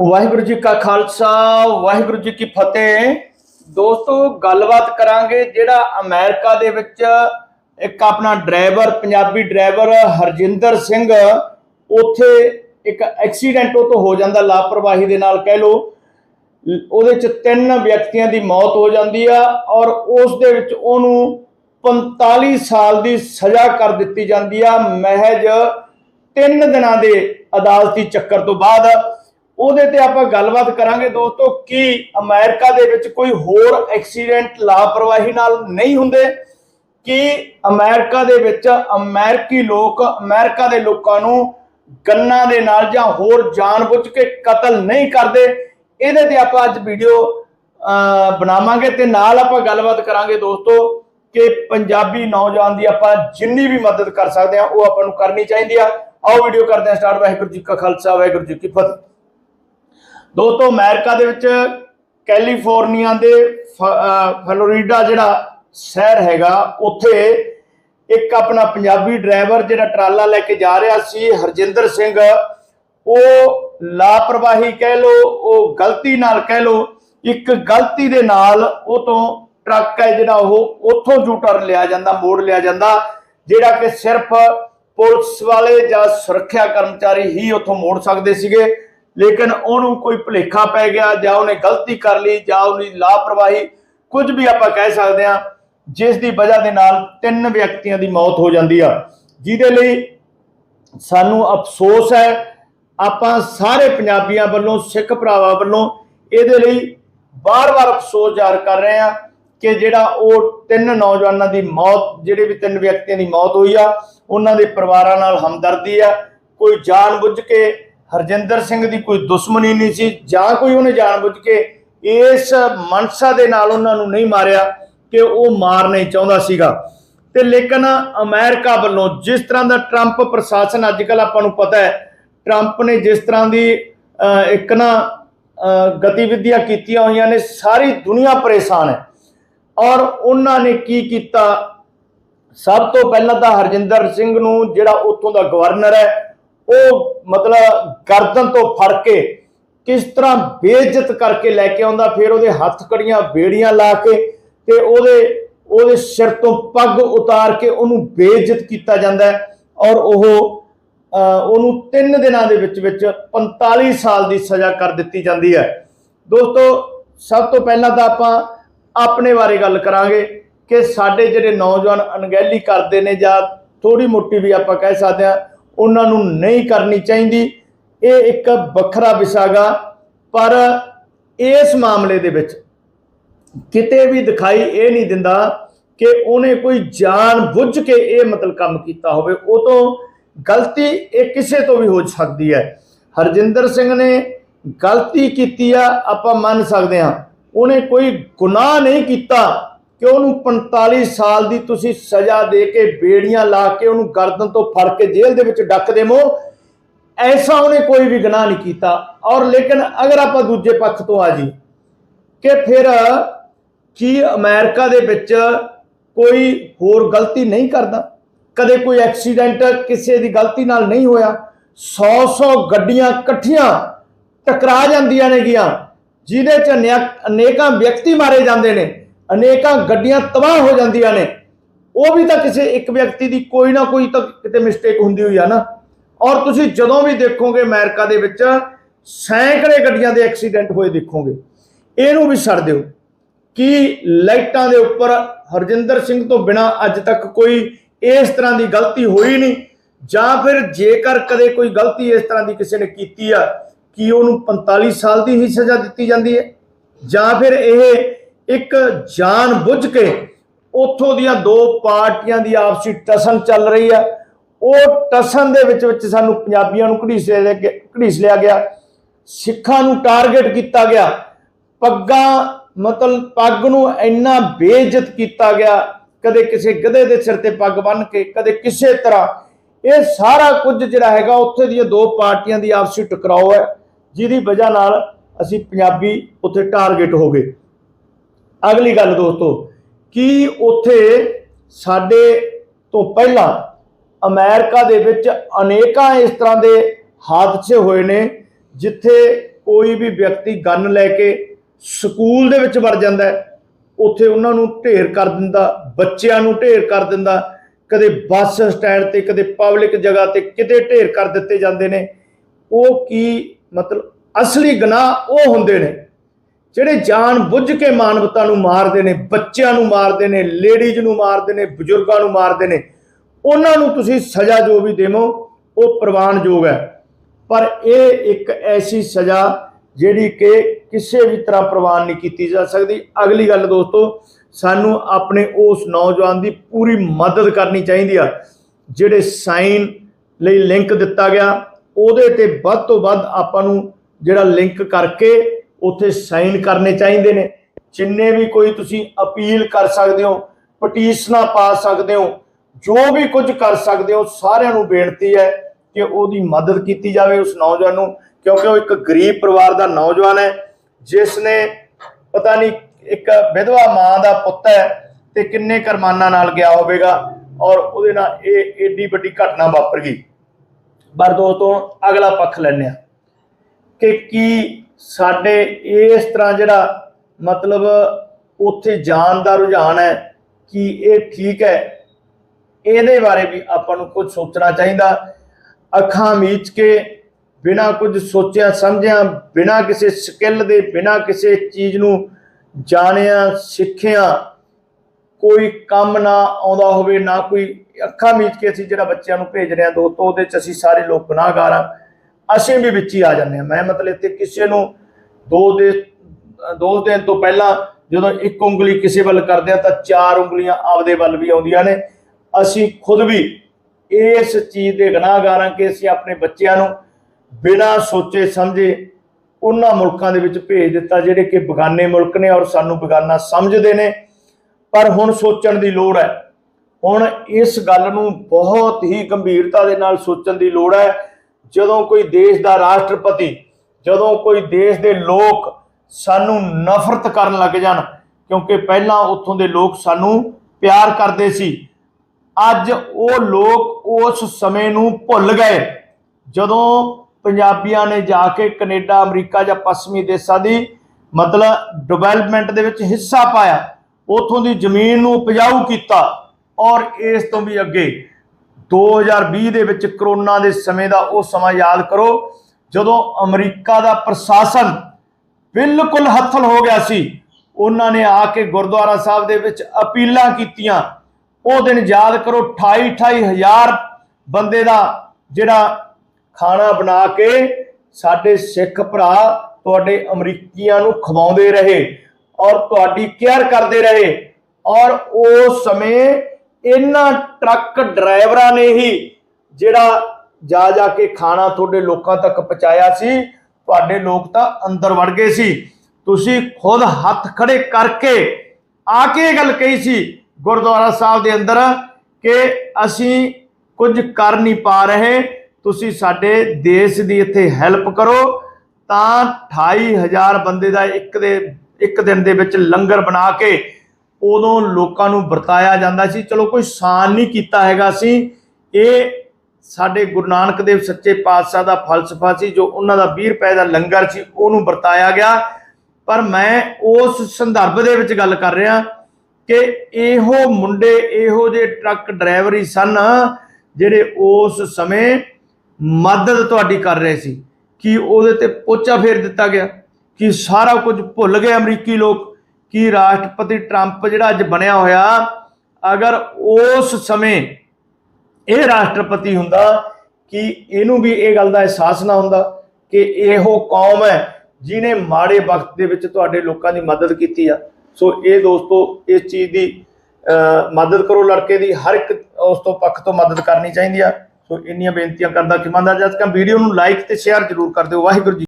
ਵਾਹਿਗੁਰੂ ਜੀ ਕਾ ਖਾਲਸਾ, ਵਾਹਿਗੁਰੂ ਜੀ ਕੀ ਫਤਿਹ। ਦੋਸਤੋ, ਗੱਲਬਾਤ ਕਰਾਂਗੇ ਜਿਹੜਾ ਅਮਰੀਕਾ ਦੇ ਵਿੱਚ ਇੱਕ ਆਪਣਾ ਡਰਾਈਵਰ, ਪੰਜਾਬੀ ਡਰਾਈਵਰ ਹਰਜਿੰਦਰ ਸਿੰਘ, ਉੱਥੇ ਇੱਕ ਐਕਸੀਡੈਂਟ ਉਹ ਤੋਂ ਹੋ ਜਾਂਦਾ, ਲਾਪਰਵਾਹੀ ਦੇ ਨਾਲ ਕਹਿ ਲੋ ਉਹਦੇ ਚ ਤਿੰਨ ਵਿਅਕਤੀਆਂ ਦੀ ਮੌਤ ਹੋ ਜਾਂਦੀ ਆ ਔਰ ਉਸ ਦੇ ਵਿੱਚ ਉਹਨੂੰ 45 ਸਾਲ ਦੀ ਸਜ਼ਾ ਕਰ ਦਿੱਤੀ ਜਾਂਦੀ ਆ। ਮਹਿਜ ਤਿੰਨ ਦਿਨਾਂ ਦੇ ਅਦਾਲਤੀ ਚੱਕਰ ਤੋਂ ਬਾਅਦ ਉਹਦੇ ਤੇ ਆਪਾਂ ਗੱਲਬਾਤ ਕਰਾਂਗੇ ਦੋਸਤੋ ਕਿ ਅਮਰੀਕਾ ਦੇ ਵਿੱਚ ਕੋਈ ਹੋਰ ਐਕਸੀਡੈਂਟ ਲਾਪਰਵਾਹੀ ਨਾਲ ਨਹੀਂ ਹੁੰਦੇ, ਕਿ ਅਮਰੀਕਾ ਦੇ ਵਿੱਚ ਅਮਰੀਕੀ ਲੋਕ ਅਮਰੀਕਾ ਦੇ ਲੋਕਾਂ ਨੂੰ ਗੰਨਾਂ ਦੇ ਨਾਲ ਜਾਂ ਹੋਰ ਜਾਣਬੁੱਝ ਕੇ ਕਤਲ ਨਹੀਂ ਕਰਦੇ। ਇਹਦੇ ਤੇ ਆਪਾਂ ਅੱਜ ਵੀਡੀਓ ਬਣਾਵਾਂਗੇ ਤੇ ਨਾਲ ਆਪਾਂ ਗੱਲਬਾਤ ਕਰਾਂਗੇ ਦੋਸਤੋ ਕਿ ਪੰਜਾਬੀ ਨੌਜਵਾਨ ਦੀ ਆਪਾਂ ਜਿੰਨੀ ਵੀ ਮਦਦ ਕਰ ਸਕਦੇ ਆ ਉਹ ਆਪਾਂ ਨੂੰ ਕਰਨੀ ਚਾਹੀਦੀ ਆ। ਆਓ ਵੀਡੀਓ ਕਰਦੇ ਆ ਸਟਾਰਟ। ਵਾਹਿਗੁਰੂ ਜੀ ਕਾ ਖਾਲਸਾ, ਵਾਹਿਗੁਰੂ ਜੀ ਕੀ ਫਤਿਹ। ਦੋਸਤੋ, ਅਮਰੀਕਾ ਦੇ ਵਿੱਚ ਕੈਲੀਫੋਰਨੀਆ ਦੇ ਫਲੋਰੀਡਾ ਜਿਹੜਾ ਸ਼ਹਿਰ ਹੈਗਾ, ਉੱਥੇ ਇੱਕ ਆਪਣਾ ਪੰਜਾਬੀ ਡਰਾਈਵਰ ਜਿਹੜਾ ਟਰਾਲਾ ਲੈ ਕੇ ਜਾ ਰਿਹਾ ਸੀ, ਹਰਜਿੰਦਰ ਸਿੰਘ। ਉਹ ਲਾਪਰਵਾਹੀ ਕਹਿ ਲੋ ਉਹ ਗਲਤੀ ਨਾਲ ਕਹਿ ਲੋ ਇੱਕ ਗਲਤੀ ਦੇ ਨਾਲ ਉਹ ਤੋਂ ਟਰੱਕ ਹੈ ਜਿਹੜਾ ਉਹ ਉੱਥੋਂ ਜੂਟਰ ਲਿਆ ਜਾਂਦਾ, ਮੋੜ ਲਿਆ ਜਾਂਦਾ, ਜਿਹੜਾ ਕਿ ਸਿਰਫ ਪੁਲਿਸ ਵਾਲੇ ਜਾਂ ਸੁਰੱਖਿਆ ਕਰਮਚਾਰੀ ਹੀ ਉੱਥੋਂ ਮੋੜ ਸਕਦੇ ਸੀਗੇ। ਲੇਕਿਨ ਉਹਨੂੰ ਕੋਈ ਭੁਲੇਖਾ ਪੈ ਗਿਆ ਜਾਂ ਉਹਨੇ ਗਲਤੀ ਕਰ ਲਈ ਜਾਂ ਉਹਦੀ ਲਾਪਰਵਾਹੀ, ਕੁਝ ਵੀ ਆਪਾਂ ਕਹਿ ਸਕਦੇ ਹਾਂ, ਜਿਸ ਦੀ ਵਜ੍ਹਾ ਦੇ ਨਾਲ ਤਿੰਨ ਵਿਅਕਤੀਆਂ ਦੀ ਮੌਤ ਹੋ ਜਾਂਦੀ ਆ। ਜਿਹਦੇ ਲਈ ਸਾਨੂੰ ਅਫਸੋਸ ਹੈ, ਆਪਾਂ ਸਾਰੇ ਪੰਜਾਬੀਆਂ ਵੱਲੋਂ, ਸਿੱਖ ਭਰਾਵਾਂ ਵੱਲੋਂ ਇਹਦੇ ਲਈ ਬਾਰ-ਬਾਰ ਅਫਸੋਸ ਜ਼ਾਹਰ ਕਰ ਰਹੇ ਹਾਂ ਕਿ ਜਿਹੜਾ ਉਹ ਤਿੰਨ ਨੌਜਵਾਨਾਂ ਦੀ ਮੌਤ, ਜਿਹੜੇ ਵੀ ਤਿੰਨ ਵਿਅਕਤੀਆਂ ਦੀ ਮੌਤ ਹੋਈ ਆ, ਉਹਨਾਂ ਦੇ ਪਰਿਵਾਰਾਂ ਨਾਲ ਹਮਦਰਦੀ ਆ। ਕੋਈ ਜਾਣਬੁੱਝ ਕੇ ਹਰਜਿੰਦਰ ਸਿੰਘ ਦੀ ਕੋਈ ਦੁਸ਼ਮਣੀ ਨਹੀਂ ਸੀ ਜਾਂ ਕੋਈ ਉਹਨੇ ਜਾਣਬੁੱਝ ਕੇ ਇਸ ਮਨਸਾ ਦੇ ਨਾਲ ਉਹਨਾਂ ਨੂੰ ਨਹੀਂ ਮਾਰਿਆ ਕਿ ਉਹ ਮਾਰ ਨਹੀਂ ਚਾਹੁੰਦਾ ਸੀਗਾ। ਤੇ ਲੇਕਿਨ ਅਮਰੀਕਾ ਵੱਲੋਂ ਜਿਸ ਤਰ੍ਹਾਂ ਦਾ ਟਰੰਪ ਪ੍ਰਸ਼ਾਸਨ ਅੱਜ ਕੱਲ ਆਪਾਂ ਨੂੰ ਪਤਾ ਹੈ, ਟਰੰਪ ਨੇ ਜਿਸ ਤਰ੍ਹਾਂ ਦੀ ਇੱਕ ਨਾ ਗਤੀਵਿਧੀਆਂ ਕੀਤੀਆਂ ਹੋਈਆਂ ਨੇ, ਸਾਰੀ ਦੁਨੀਆ ਪਰੇਸ਼ਾਨ ਹੈ। ਔਰ ਉਹਨਾਂ ਨੇ ਕੀ ਕੀਤਾ? ਸਭ ਤੋਂ ਪਹਿਲਾਂ ਤਾਂ ਹਰਜਿੰਦਰ ਸਿੰਘ ਨੂੰ ਜਿਹੜਾ ਉੱਥੋਂ ਦਾ ਗਵਰਨਰ ਹੈ ਉਹ ਮਤਲਬ ਗਰਦਨ ਤੋਂ ਫੜ ਕੇ ਕਿਸ ਤਰ੍ਹਾਂ ਬੇਇੱਜ਼ਤ ਕਰਕੇ ਲੈ ਕੇ ਆਉਂਦਾ ਫਿਰ ਉਹਦੇ ਹੱਥ ਕੜੀਆਂ ਬੇੜੀਆਂ ਲਾ ਕੇ ਤੇ ਉਹਦੇ ਉਹਦੇ ਸਿਰ ਤੋਂ ਪੱਗ ਉਤਾਰ ਕੇ ਉਹਨੂੰ ਬੇਇੱਜ਼ਤ ਕੀਤਾ ਜਾਂਦਾ ਔਰ ਉਹ ਅਹ, ਉਹਨੂੰ 3 ਦਿਨਾਂ ਦੇ ਵਿੱਚ ਵਿੱਚ 45 ਸਾਲ ਦੀ ਸਜ਼ਾ ਕਰ ਦਿੱਤੀ ਜਾਂਦੀ ਹੈ। ਦੋਸਤੋ ਸਭ ਤੋਂ ਪਹਿਲਾਂ ਤਾਂ ਆਪਾਂ ਆਪਣੇ ਬਾਰੇ ਗੱਲ ਕਰਾਂਗੇ ਕਿ ਸਾਡੇ ਜਿਹੜੇ ਨੌਜਵਾਨ ਅਣਗਹਿਲੀ ਕਰਦੇ ਨੇ ਜਾਂ ਥੋੜੀ ਮੋਟੀ ਵੀ ਆਪਾਂ ਕਹਿ ਸਕਦੇ ਹਾਂ ਉਹਨਾਂ ਨੂੰ ਨਹੀਂ ਕਰਨੀ ਚਾਹੀਦੀ। ਇਹ ਇੱਕ ਵੱਖਰਾ ਵਿਸ਼ਾਗਾ, ਪਰ ਇਸ ਮਾਮਲੇ ਦੇ ਵਿੱਚ ਕਿਤੇ ਵੀ ਦਿਖਾਈ ਇਹ ਨਹੀਂ ਦਿੰਦਾ ਕਿ ਉਹਨੇ ਕੋਈ ਜਾਣ ਬੁੱਝ ਕੇ ਇਹ ਮਤਲਬ ਕੰਮ ਕੀਤਾ ਹੋਵੇ। ਉਹ ਤੋਂ ਗਲਤੀ ਇਹ ਕਿਸੇ ਤੋਂ ਵੀ ਹੋ ਸਕਦੀ ਹੈ। ਹਰਜਿੰਦਰ ਸਿੰਘ ਨੇ ਗਲਤੀ ਕੀਤੀ ਆ, ਆਪਾਂ ਮੰਨ ਸਕਦੇ ਹਾਂ। ਉਹਨੇ ਕੋਈ ਗੁਨਾਹ ਨਹੀਂ ਕੀਤਾ। ਕਿ ਉਹਨੂੰ 45 ਸਾਲ ਦੀ ਤੁਸੀਂ ਸਜ਼ਾ ਦੇ ਕੇ ਬੇੜੀਆਂ ਲਾ ਕੇ ਉਹਨੂੰ ਗਰਦਨ ਤੋਂ ਫੜ ਕੇ ਜੇਲ੍ਹ ਦੇ ਵਿੱਚ ਡੱਕ ਦੇਵੋ। ਐਸਾ ਉਹਨੇ ਕੋਈ ਵੀ ਗੁਨਾਹ ਨਹੀਂ ਕੀਤਾ। ਔਰ ਲੇਕਿਨ ਅਗਰ ਆਪਾਂ ਦੂਜੇ ਪੱਖ ਤੋਂ ਆ ਜੀ ਕਿ ਫਿਰ ਕੀ ਅਮਰੀਕਾ ਦੇ ਵਿੱਚ ਕੋਈ ਹੋਰ ਗਲਤੀ ਨਹੀਂ ਕਰਦਾ? ਕਦੇ ਕੋਈ ਐਕਸੀਡੈਂਟ ਕਿਸੇ ਦੀ ਗਲਤੀ ਨਾਲ ਨਹੀਂ ਹੋਇਆ? 100-100 ਗੱਡੀਆਂ ਇਕੱਠੀਆਂ ਟਕਰਾ ਜਾਂਦੀਆਂ ਨੇਗੀਆਂ ਜਿਹਦੇ ਚ ਅਨੇਕ- ਅਨੇਕਾਂ ਵਿਅਕਤੀ ਮਾਰੇ ਜਾਂਦੇ ਨੇ। ਅਨੇਕਾਂ ਗੱਡੀਆਂ ਤਬਾਹ ਹੋ ਜਾਂਦੀਆਂ ਨੇ। ਉਹ ਵੀ ਤਾਂ ਕਿਸੇ ਇੱਕ ਵਿਅਕਤੀ ਦੀ ਕੋਈ ਨਾ ਕੋਈ ਤਾਂ ਕਿਤੇ ਮਿਸਟੇਕ ਹੁੰਦੀ ਹੋਈ ਆ ਨਾ। ਔਰ ਤੁਸੀਂ ਜਦੋਂ ਵੀ ਦੇਖੋਗੇ ਅਮਰੀਕਾ ਦੇ ਵਿੱਚ, ਸੈਂਕੜੇ ਗੱਡੀਆਂ ਦੇ ਐਕਸੀਡੈਂਟ ਹੋਏ ਦੇਖੋਗੇ। ਇਹਨੂੰ ਵੀ ਛੱਡ ਦਿਓ। ਕਿ ਲਾਈਟਾਂ ਦੇ ਉੱਪਰ ਹਰਜਿੰਦਰ ਸਿੰਘ ਤੋਂ ਬਿਨਾ ਅੱਜ ਤੱਕ ਕੋਈ ਇਸ ਤਰ੍ਹਾਂ ਦੀ ਗਲਤੀ ਹੋਈ ਨਹੀਂ? ਜਾਂ ਫਿਰ ਜੇਕਰ ਕਦੇ ਕੋਈ ਗਲਤੀ ਇਸ ਤਰ੍ਹਾਂ ਦੀ ਕਿਸੇ ਨੇ ਕੀਤੀ ਆ, ਕਿ ਉਹਨੂੰ 45 ਸਾਲ ਦੀ ਹੀ ਸਜ਼ਾ ਦਿੱਤੀ ਜਾਂਦੀ ਹੈ? ਜਾਂ ਫਿਰ ਇਹ ਇੱਕ ਜਾਣ ਬੁੱਝ ਕੇ ਉੱਥੋਂ ਦੀਆਂ ਦੋ ਪਾਰਟੀਆਂ ਦੀ ਆਪਸੀ ਟਸਨ ਚੱਲ ਰਹੀ ਹੈ। ਉਹ ਟਸਨ ਦੇ ਵਿੱਚ ਵਿੱਚ ਸਾਨੂੰ ਪੰਜਾਬੀਆਂ ਨੂੰ ਘੜੀਸ ਲਿਆ ਘੜੀਸ ਲਿਆ ਗਿਆ। ਸਿੱਖਾਂ ਨੂੰ ਟਾਰਗੇਟ ਕੀਤਾ ਗਿਆ। ਪੱਗਾਂ, ਮਤਲਬ ਪੱਗ ਨੂੰ ਇੰਨਾ ਬੇਇੱਜ਼ਤ ਕੀਤਾ ਗਿਆ, ਕਦੇ ਕਿਸੇ ਗਧੇ ਦੇ ਸਿਰ ਤੇ ਪੱਗ ਬੰਨ ਕੇ, ਕਦੇ ਕਿਸੇ ਤਰ੍ਹਾਂ। ਇਹ ਸਾਰਾ ਕੁਝ ਜਿਹੜਾ ਹੈਗਾ ਉੱਥੇ ਦੀਆਂ ਦੋ ਪਾਰਟੀਆਂ ਦੀ ਆਪਸੀ ਟਕਰਾਓ ਹੈ, ਜਿਹਦੀ ਵਜ੍ਹਾ ਨਾਲ ਅਸੀਂ ਪੰਜਾਬੀ ਉੱਥੇ ਟਾਰਗੇਟ ਹੋ ਗਏ। ਅਗਲੀ ਗੱਲ ਦੋਸਤੋ, ਕਿ ਉੱਥੇ ਸਾਡੇ ਤੋਂ ਪਹਿਲਾਂ ਅਮਰੀਕਾ ਦੇ ਵਿੱਚ ਅਨੇਕਾਂ ਇਸ ਤਰ੍ਹਾਂ ਦੇ ਹਾਦਸੇ ਹੋਏ ਨੇ, ਜਿੱਥੇ ਕੋਈ ਵੀ ਵਿਅਕਤੀ ਗਨ ਲੈ ਕੇ ਸਕੂਲ ਦੇ ਵਿੱਚ ਵੜ ਜਾਂਦਾ ਉੱਥੇ ਉਹਨਾਂ ਨੂੰ ਢੇਰ ਕਰ ਦਿੰਦਾ, ਬੱਚਿਆਂ ਨੂੰ ਢੇਰ ਕਰ ਦਿੰਦਾ, ਕਦੇ ਬੱਸ ਸਟੈਂਡ ਤੇ, ਕਦੇ ਪਬਲਿਕ ਜਗ੍ਹਾ ਤੇ ਕਿਤੇ ਢੇਰ ਕਰ ਦਿੱਤੇ ਜਾਂਦੇ ਨੇ। ਉਹ ਕੀ ਮਤਲਬ ਅਸਲੀ ਗੁਨਾਹ ਉਹ ਹੁੰਦੇ ਨੇ। ਜਿਹੜੇ ਜਾਣ ਬੁੱਝ ਕੇ ਮਾਨਵਤਾ ਨੂੰ ਮਾਰਦੇ ਨੇ, ਬੱਚਿਆਂ ਨੂੰ ਮਾਰਦੇ ਨੇ ਲੇਡੀਜ਼ ਨੂੰ ਮਾਰਦੇ ਨੇ, ਬਜ਼ੁਰਗਾਂ ਨੂੰ ਮਾਰਦੇ ਨੇ, ਉਹਨਾਂ ਨੂੰ ਤੁਸੀਂ ਸਜ਼ਾ ਜੋ ਵੀ ਦੇਵੋ, ਉਹ ਪ੍ਰਵਾਨਯੋਗ ਹੈ। ਪਰ ਇਹ ਇੱਕ ਐਸੀ ਸਜ਼ਾ ਜਿਹੜੀ ਕਿ ਕਿਸੇ ਵੀ ਤਰ੍ਹਾਂ ਪ੍ਰਵਾਨ ਨਹੀਂ ਕੀਤੀ ਜਾ ਸਕਦੀ। ਅਗਲੀ ਗੱਲ ਦੋਸਤੋ, ਸਾਨੂੰ ਆਪਣੇ ਉਸ ਨੌਜਵਾਨ ਦੀ ਪੂਰੀ ਮਦਦ ਕਰਨੀ ਚਾਹੀਦੀ ਆ, ਜਿਹੜੇ ਸਾਈਨ ਲਈ ਲਿੰਕ ਦਿੱਤਾ ਗਿਆ। ਉਹਦੇ ਤੇ ਵੱਧ ਤੋਂ ਵੱਧ ਆਪਾਂ ਨੂੰ ਜਿਹੜਾ ਲਿੰਕ ਕਰਕੇ ਉੱਥੇ ਸਾਈਨ ਕਰਨੇ ਚਾਹੀਦੇ ਨੇ। ਜਿੰਨੇ ਵੀ ਕੋਈ ਤੁਸੀਂ ਅਪੀਲ ਕਰ ਸਕਦੇ ਹੋ, ਪਟੀਸ਼ਨਾਂ ਪਾ ਸਕਦੇ ਹੋ, ਜੋ ਵੀ ਕੁਝ ਕਰ ਸਕਦੇ ਹੋ, ਸਾਰਿਆਂ ਨੂੰ ਬੇਨਤੀ ਹੈ ਕਿ ਉਹਦੀ ਮਦਦ ਕੀਤੀ ਜਾਵੇ ਉਸ ਨੌਜਵਾਨ ਨੂੰ, ਕਿਉਂਕਿ ਉਹ ਇੱਕ ਗਰੀਬ ਪਰਿਵਾਰ ਦਾ ਨੌਜਵਾਨ ਹੈ, ਜਿਸ ਨੇ ਪਤਾ ਨਹੀਂ ਇੱਕ ਵਿਧਵਾ ਮਾਂ ਦਾ ਪੁੱਤ ਹੈ ਤੇ ਕਿੰਨੇ ਕਰਮਾਨਾਂ ਨਾਲ ਗਿਆ ਹੋਵੇਗਾ ਔਰ ਉਹਦੇ ਨਾਲ ਇਹ ਏਡੀ ਵੱਡੀ ਘਟਨਾ ਵਾਪਰ ਗਈ। ਪਰ ਦੋਸਤੋ, ਅਗਲਾ ਪੱਖ ਲੈਂਦੇ ਆ ਕਿ ਕੀ ਸਾਡੇ ਇਸ ਤਰ੍ਹਾਂ ਜਿਹੜਾ ਮਤਲਬ ਉੱਥੇ ਜਾਣ ਦਾ ਰੁਝਾਨ ਹੈ ਕਿ ਇਹ ਠੀਕ ਹੈ, ਇਹਦੇ ਬਾਰੇ ਵੀ ਆਪਾਂ ਨੂੰ ਕੁਝ ਸੋਚਣਾ ਚਾਹੀਦਾ। ਅੱਖਾਂ ਮੀਚ ਕੇ ਬਿਨਾਂ ਕੁਝ ਸੋਚਿਆ, ਸਮਝਿਆ, ਬਿਨਾਂ ਕਿਸੇ ਸਕਿੱਲ ਦੇ, ਬਿਨਾਂ ਕਿਸੇ ਚੀਜ਼ ਨੂੰ ਜਾਣਿਆ, ਸਿੱਖਿਆ, ਕੋਈ ਕੰਮ ਨਾ ਆਉਂਦਾ ਹੋਵੇ, ਨਾ ਕੋਈ ਅੱਖਾਂ ਮੀਚ ਕੇ ਅਸੀਂ ਜਿਹੜਾ ਬੱਚਿਆਂ ਨੂੰ ਭੇਜ ਰਹੇ ਹਾਂ ਦੋਸਤੋ, ਉਹਦੇ ਚ ਅਸੀਂ ਸਾਰੇ ਲੋਕ ਗੁਨਾਹਗਾਰ ਹਾਂ। ਅਸੀਂ ਵੀ ਵਿੱਚ ਹੀ ਆ ਜਾਂਦੇ ਹਾਂ। ਮੈਂ ਮਤਲਬ ਇੱਥੇ ਕਿਸੇ ਨੂੰ ਦੋ ਦੇ, ਦੋ ਦਿਨ ਤੋਂ ਪਹਿਲਾਂ ਜਦੋਂ ਇੱਕ ਉਂਗਲੀ ਕਿਸੇ ਵੱਲ ਕਰਦੇ ਆ ਤਾਂ ਚਾਰ ਉਂਗਲੀਆਂ ਆਪਦੇ ਵੱਲ ਵੀ ਆਉਂਦੀਆਂ ਨੇ। ਅਸੀਂ ਖੁਦ ਵੀ ਇਸ ਚੀਜ਼ ਦੇ ਗੁਨਾਹਗਾਰ ਕਿ ਅਸੀਂ ਆਪਣੇ ਬੱਚਿਆਂ ਨੂੰ ਬਿਨਾਂ ਸੋਚੇ ਸਮਝੇ ਉਹਨਾਂ ਮੁਲਕਾਂ ਦੇ ਵਿੱਚ ਭੇਜ ਦਿੱਤਾ ਜਿਹੜੇ ਕਿ ਬਗਾਨੇ ਮੁਲਕ ਨੇ ਔਰ ਸਾਨੂੰ ਬਗਾਨਾ ਸਮਝਦੇ ਨੇ। ਪਰ ਹੁਣ ਸੋਚਣ ਦੀ ਲੋੜ ਹੈ। ਹੁਣ ਇਸ ਗੱਲ ਨੂੰ ਬਹੁਤ ਹੀ ਗੰਭੀਰਤਾ ਦੇ ਨਾਲ ਸੋਚਣ ਦੀ ਲੋੜ ਹੈ ਜਦੋਂ ਕੋਈ ਦੇਸ਼ ਦਾ ਰਾਸ਼ਟਰਪਤੀ, ਜਦੋਂ ਕੋਈ ਦੇਸ਼ ਦੇ ਲੋਕ ਸਾਨੂੰ ਨਫ਼ਰਤ ਕਰਨ ਲੱਗ ਜਾਣ, ਕਿਉਂਕਿ ਪਹਿਲਾਂ ਉੱਥੋਂ ਦੇ ਲੋਕ ਸਾਨੂੰ ਪਿਆਰ ਕਰਦੇ ਸੀ, ਅੱਜ ਉਹ ਲੋਕ ਉਸ ਸਮੇਂ ਨੂੰ ਭੁੱਲ ਗਏ। ਜਦੋਂ ਪੰਜਾਬੀਆਂ ਨੇ ਜਾ ਕੇ ਕੈਨੇਡਾ, ਅਮਰੀਕਾ ਜਾਂ ਪੱਛਮੀ ਦੇਸ਼ਾਂ ਦੀ ਮਤਲਬ ਡਿਵੈਲਪਮੈਂਟ ਦੇ ਵਿੱਚ ਹਿੱਸਾ ਪਾਇਆ, ਉਥੋਂ ਦੀ ਜ਼ਮੀਨ ਨੂੰ ਉਪਜਾਊ ਕੀਤਾ ਔਰ ਇਸ ਤੋਂ ਵੀ ਅੱਗੇ 2020 ਦੇ ਵਿੱਚ ਕਰੋਨਾ ਦੇ ਸਮੇਂ ਦਾ ਉਹ ਸਮਾਂ ਯਾਦ ਕਰੋ, ਜਦੋਂ ਅਮਰੀਕਾ ਦਾ ਪ੍ਰਸ਼ਾਸਨ ਬਿਲਕੁਲ ਹੱਥਲ ਹੋ ਗਿਆ ਸੀ, ਉਹਨਾਂ ਨੇ ਆ ਕੇ ਗੁਰਦੁਆਰਾ ਸਾਹਿਬ ਦੇ ਵਿੱਚ ਅਪੀਲਾਂ ਕੀਤੀਆਂ। ਉਹ ਦਿਨ ਯਾਦ ਕਰੋ 28 28 ਹਜ਼ਾਰ ਬੰਦੇ ਦਾ ਜਿਹੜਾ ਖਾਣਾ ਬਣਾ ਕੇ ਸਾਡੇ ਸਿੱਖ ਭਰਾ ਤੁਹਾਡੇ ਅਮਰੀਕੀਆਂ ਨੂੰ ਖਵਾਉਂਦੇ ਰਹੇ ਔਰ ਤੁਹਾਡੀ ਕੇਅਰ ਕਰਦੇ ਰਹੇ ਔਰ ਉਹ ਸਮੇਂ ਇਹਨਾਂ ਟਰੱਕ ਡਰਾਈਵਰਾਂ ਨੇ ਹੀ ਜਿਹੜਾ ਜਾ ਜਾ ਕੇ ਖਾਣਾ ਤੁਹਾਡੇ ਲੋਕਾਂ ਤੱਕ ਪਹੁੰਚਾਇਆ ਸੀ, ਤੁਹਾਡੇ ਲੋਕ ਤਾਂ ਅੰਦਰ ਵੜ ਗਏ ਸੀ। ਤੁਸੀਂ ਖੁਦ ਹੱਥ ਖੜੇ ਕਰਕੇ ਆ ਕੇ ਇਹ ਗੱਲ ਕਹੀ ਸੀ ਗੁਰਦੁਆਰਾ ਸਾਹਿਬ ਦੇ ਅੰਦਰ ਕਿ ਅਸੀਂ ਕੁਝ ਕਰ ਨਹੀਂ ਪਾ ਰਹੇ, ਤੁਸੀਂ ਸਾਡੇ ਦੇਸ਼ ਦੀ ਇੱਥੇ ਹੈਲਪ ਕਰੋ। ਤਾਂ 28000 ਬੰਦੇ ਦਾ ਇੱਕ ਦੇ ਇੱਕ ਦਿਨ ਦੇ ਵਿੱਚ ਲੰਗਰ ਬਣਾ ਕੇ ਉਦੋਂ ਲੋਕਾਂ ਨੂੰ ਵਰਤਾਇਆ ਜਾਂਦਾ ਸੀ। ਚਲੋ ਕੋਈ ਸਾਨ ਨਹੀਂ ਕੀਤਾ ਹੈਗਾ ਸੀ। ਇਹ ਸਾਡੇ ਗੁਰੂ ਨਾਨਕ ਦੇਵ ਸੱਚੇ ਪਾਤਸ਼ਾਹ ਦਾ ਫਲਸਫਾ ਸੀ, ਜੋ ਉਹਨਾਂ ਦਾ 20 ਰੁਪਏ ਦਾ ਲੰਗਰ ਸੀ, ਉਹਨੂੰ ਵਰਤਾਇਆ ਗਿਆ। ਪਰ ਮੈਂ ਉਸ ਸੰਦਰਭ ਦੇ ਵਿੱਚ ਗੱਲ ਕਰ ਰਿਹਾ ਕਿ ਇਹੋ ਮੁੰਡੇ, ਇਹੋ ਜਿਹੇ ਟਰੱਕ ਡਰਾਈਵਰ ਹੀ ਸਨ, ਜਿਹੜੇ ਉਸ ਸਮੇਂ ਮਦਦ ਤੁਹਾਡੀ ਕਰ ਰਹੇ ਸੀ। ਕਿ ਉਹਦੇ ਤੇ ਪੋਚਾ ਫੇਰ ਦਿੱਤਾ ਗਿਆ? ਕਿ ਸਾਰਾ ਕੁਝ ਭੁੱਲ ਗਏ ਅਮਰੀਕੀ ਲੋਕ? ਕਿ ਰਾਸ਼ਟਰਪਤੀ ਟਰੰਪ ਜਿਹੜਾ ਅੱਜ ਬਣਿਆ ਹੋਇਆ, ਅਗਰ ਉਸ ਸਮੇਂ ਇਹ ਰਾਸ਼ਟਰਪਤੀ ਹੁੰਦਾ ਕਿ ਇਹਨੂੰ ਵੀ ਇਹ ਗੱਲ ਦਾ ਅਹਿਸਾਸ ਨਾ ਹੁੰਦਾ ਕਿ ਇਹੋ ਕੌਮ ਹੈ ਜਿਨੇ ਮਾੜੇ ਵਕਤ ਦੇ ਵਿੱਚ ਤੁਹਾਡੇ ਲੋਕਾਂ ਦੀ ਮਦਦ ਕੀਤੀ ਆ। ਸੋ ਇਹ ਦੋਸਤੋ, ਇਸ ਚੀਜ਼ ਦੀ ਮਦਦ ਕਰੋ ਲੜਕੇ ਦੀ, ਹਰ ਇੱਕ ਉਸ ਤੋਂ ਪੱਖ ਤੋਂ ਮਦਦ ਕਰਨੀ ਚਾਹੀਦੀ ਆ। ਸੋ ਇੰਨੀਆਂ ਬੇਨਤੀਆਂ ਕਰਦਾ ਕਿ ਮੰਨਦਾ, ਜਦ ਵੀਡੀਓ ਨੂੰ ਲਾਈਕ ਤੇ ਸ਼ੇਅਰ ਜ਼ਰੂਰ ਕਰ ਦਿਓ। ਵਾਹਿਗੁਰੂ ਜੀ